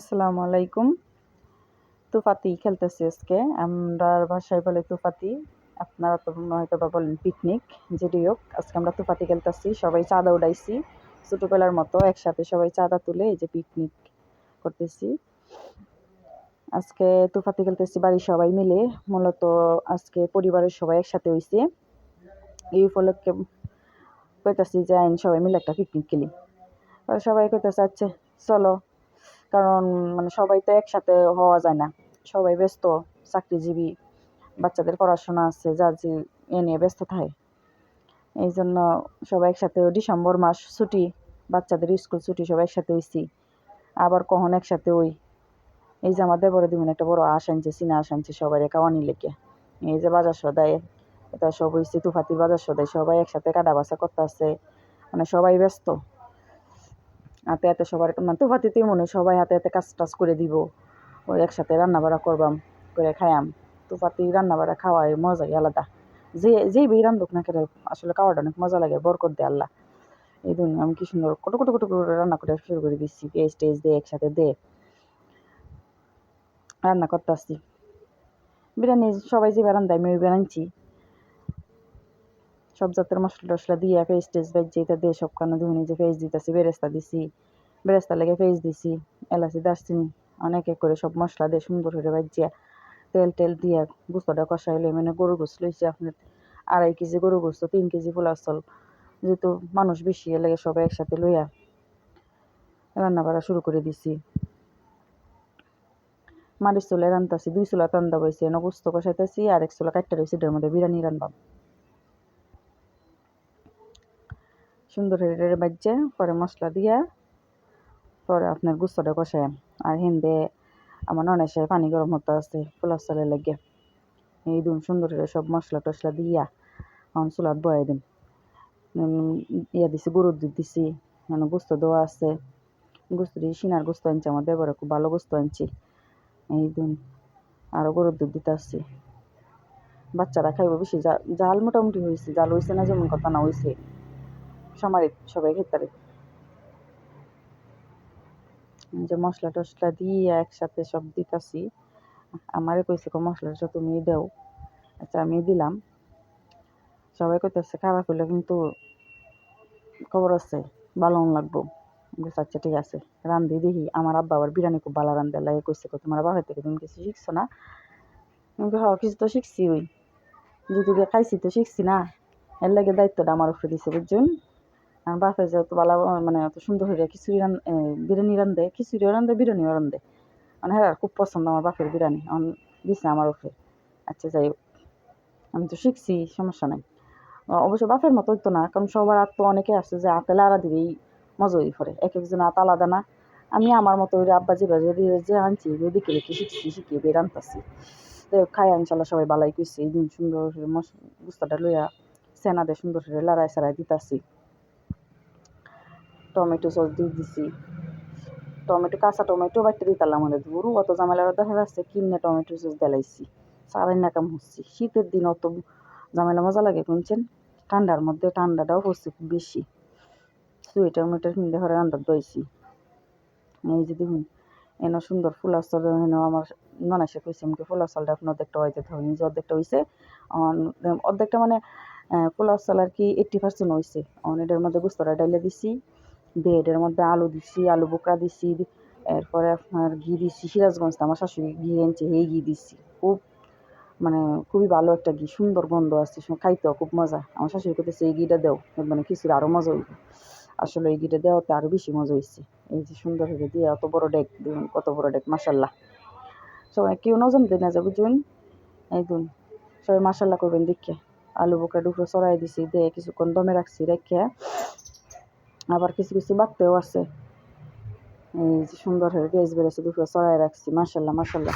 আসসালামু আলাইকুম। তুফাতি খেলতেছি আজকে। আমরা ভাষায় বলে তুফাতি। আপনারা তো হয়তো বা বলেন পিকনিক যেটি হোক আজকে আমরা তুফাতি খেলতেছি, সবাই চাঁদা উড়াইছি। ছোটোবেলার মতো একসাথে সবাই চাঁদা তুলে এই যে পিকনিক করতেছি। আজকে তুফাতি খেলতেছি বাড়ির সবাই মিলে। মূলত আজকে পরিবারের সবাই একসাথে হয়েছে এই উপলক্ষে কইতাছি যে আইন সবাই মিলে একটা পিকনিক খেলি। সবাই কইতেছে আচ্ছা চলো কারণ মানে সবাই তো একসাথে হওয়া যায় না। সবাই ব্যস্ত, চাকরিজীবী, বাচ্চাদের পড়াশোনা আছে যার যে এ নিয়ে ব্যস্ত থাকে। এই জন্য সবাই একসাথে ডিসেম্বর মাস ছুটি, বাচ্চাদের স্কুল ছুটি সবাই একসাথে হইছি। আবার কখন একসাথে ওই এই যে আমাদের বড় দিবেন একটা বড় আশ আনছে চিনা আশ আনছে সবাই কাওয়ানি লেগে। এই যে বাজার সদায়, এটা সব হইছে, তুফাতির বাজার সদায় সবাই একসাথে কাটা বাসা করতে আছে মানে সবাই ব্যস্ত। হাতে হাতে সবার মানে তুফাতিতেই মনে সবাই হাতে হাতে কাজ টাজ করে দিব। ওই একসাথে রান্না বাড়া করবাম, করে তুফাতি রান্না বাড়া খাওয়াই, মজাই আলাদা। যে, যেই বেই রান্ধুক না খেলে আসলে খাওয়াটা অনেক মজা লাগে, বরকত দে আল্লাহ। এই দিন আমি কি সুন্দর কত কত কত করে রান্না করে শুরু করে দিচ্ছি, পেঁয়াজ টেজ দিয়ে একসাথে দে। রান্না করতে আসছি বিরিয়ানি সবাই যে বেড়ান দেয় আমি ওই বেড়ানছি সব জাতের মশলা টসলা দিয়ে ফেস টেস বাজ্যে এটা দিয়ে সব কানো ধুনি যে ফেস দিতেছি, বেরেস্তা দিছি। বেরেস্তা লেগে ফেস দিছি, এলাচি অনেক এক করে সব মশলা দিয়ে সুন্দর করে বাজিয়া তেল টেল দিয়ে গুস্তটা কষাইলে মানে গরু গোস্ত লইছি আপনার আড়াই কেজি গরু গোস্ত, তিন কেজি পোলা চল যেহেতু মানুষ বেশি লাগে সবাই একসাথে লইয়া রান্না বাড়া শুরু করে দিছি। মারিচ চুলে রান্তাছি, দুই চুলা রান্দা বইছে, এনে গোস্ত কষাইতেছি, আর এক চুলা কাটতে রয়েছে এটার মধ্যে বিরিয়ানি রান্নাম সুন্দর হেঁড়ে বাজ্যে পরে মশলা দিয়া, পরে আপনার গুস্তটা কষায়। আর হিন্দে আমার ননেশে পানি গরম হতে আছে পোলার চালের লাগে। এই দিন সুন্দর করে সব মশলা টসলা দিয়া এখন চুলাত বয়াই দিন ইয়া দিছি গরুর দুধ দিছি মানে গোস্ত দেওয়া আছে। গোস্ত দিয়ে সিনার গুস্ত আনছি, আমার দেবরে খুব ভালো গুস্ত আনছি। এই দিন আরও গরুর দুধ দিতে আসছি। বাচ্চারা খাইব বেশি জাল মোটামুটি হয়েছে জাল হয়েছে না, যেমন কথা না হয়েছে সামারিক সবাই খেতে যে মশলা টসলা দিয়ে একসাথে সব দিতাছি। আমারে কইছে মশলাটা তুমি দেও। আচ্ছা আমি দিলাম। সবাই কইতেছে খাবার করলে কিন্তু খবর আছে, ভালো লাগবো। আচ্ছা ঠিক আছে, রান্ধি দেখি। আমার আব্বা আবার বিরিয়ানি খুব ভালো রান্ধে লাগে কইছে তোমার বাবার থেকে তুমি কিছু শিখছো না? হ্যাঁ কিছু তো শিখছি ওই। যদি খাইছি তো শিখছি না। এর লাগে দায়িত্বটা আমার উপরে দিছে, বুঝছেন? আর বাপে যেহেতু ভালো মানে অত সুন্দর হয়ে খিচুড়ি রান বিরিয়ানি রান্ধে খিচুড়িও রান্ধে বিরিয়ানিও রান্ধে মানে হ্যাঁ খুব পছন্দ আমার বাপের বিরিয়ানি। অন, দিছে আমার উপরে আচ্ছা যাই আমি তো শিখছি, সমস্যা নাই। অবশ্য বাপের মতো হইতো না, কারণ সবার হাত তো অনেকে আছে যে হাতে লাড়া দিবেই মজা হয়ে পড়ে। এক একজন আত আলাদা না। আমি আমার মতো ওই আব্বা যেভাবে যে আনছি ওইদিকে রেখে শিখছি শিখিয়ে বের আনতাছি। খাই ইনশাল্লাহ সবাই বালাই কইছে, এই দিন সুন্দর বুস্তাটা লইয়া সেনা দিয়ে সুন্দর করে লড়াই সারাই দিতাছি। টমেটো সস দিয়ে দিছি। টমেটো, কাঁচা টমেটো বাড়তে দিতালাম আমাদের গরু অত ঝামেলা দেখা যাচ্ছে কিনে টমেটো সস দেলাইছি। সারাই নাকাম হচ্ছি। শীতের দিন অত ঝামেলা মজা লাগে শুনছেন ঠান্ডার মধ্যে ঠান্ডাটাও হচ্ছে খুব বেশি। সোয়েটার মুয়েটার কিনতে ঘরে রান্দার দইছি এই যে দেখুন, এনে সুন্দর ফুলার চাল, এনে আমার ননাসে কইছে, আমাকে ফুলার চালটা এখন অর্ধেকটা হইতে হবে নিজে অর্ধেকটা হয়েছে অর্ধেকটা মানে পোলাও চাল আর কি এইট্টি পার্সেন্ট হয়েছে এটার মধ্যে গুস্তরা ডাইলে দিছি। দিয়ে এটার মধ্যে আলু দিছি, আলু বোকা দিছি এরপরে আপনার ঘি দিছি, সিরাজগঞ্জ আমার শাশুড়ি ঘি এনেছে, এই ঘি দিছি। খুব মানে খুবই ভালো একটা ঘি, সুন্দর গন্ধ আসছে খাইতেও খুব মজা। আমার শাশুড়ি করতেছে এই ঘিটা দেও মানে খিচুড়ি আরও মজা হইবে। আসলে এই ঘিটা দেওয়াতে আরও বেশি মজা হয়েছে এই যে সুন্দর হয়ে দিয়ে অত বড় ডেক, দেখুন কত বড় ডেক মাসাল্লাহ সবাই কেউ নজন দিন না বুঝুন এই দিন সবাই মাসাল্লাহ করবেন, দেখে। আলু বোকা ডুকরো চড়াই দিছি, দিয়ে কিছুক্ষণ দমে রাখছি, রেখে আবার কিছু কিছু বাড়তেও আছে। এই যে সুন্দর হয়ে পেঁয়াজ বেড়েছে, দুপুরে চড়াই রাখছি মার্শাল্লাহ মাসাল্লাহ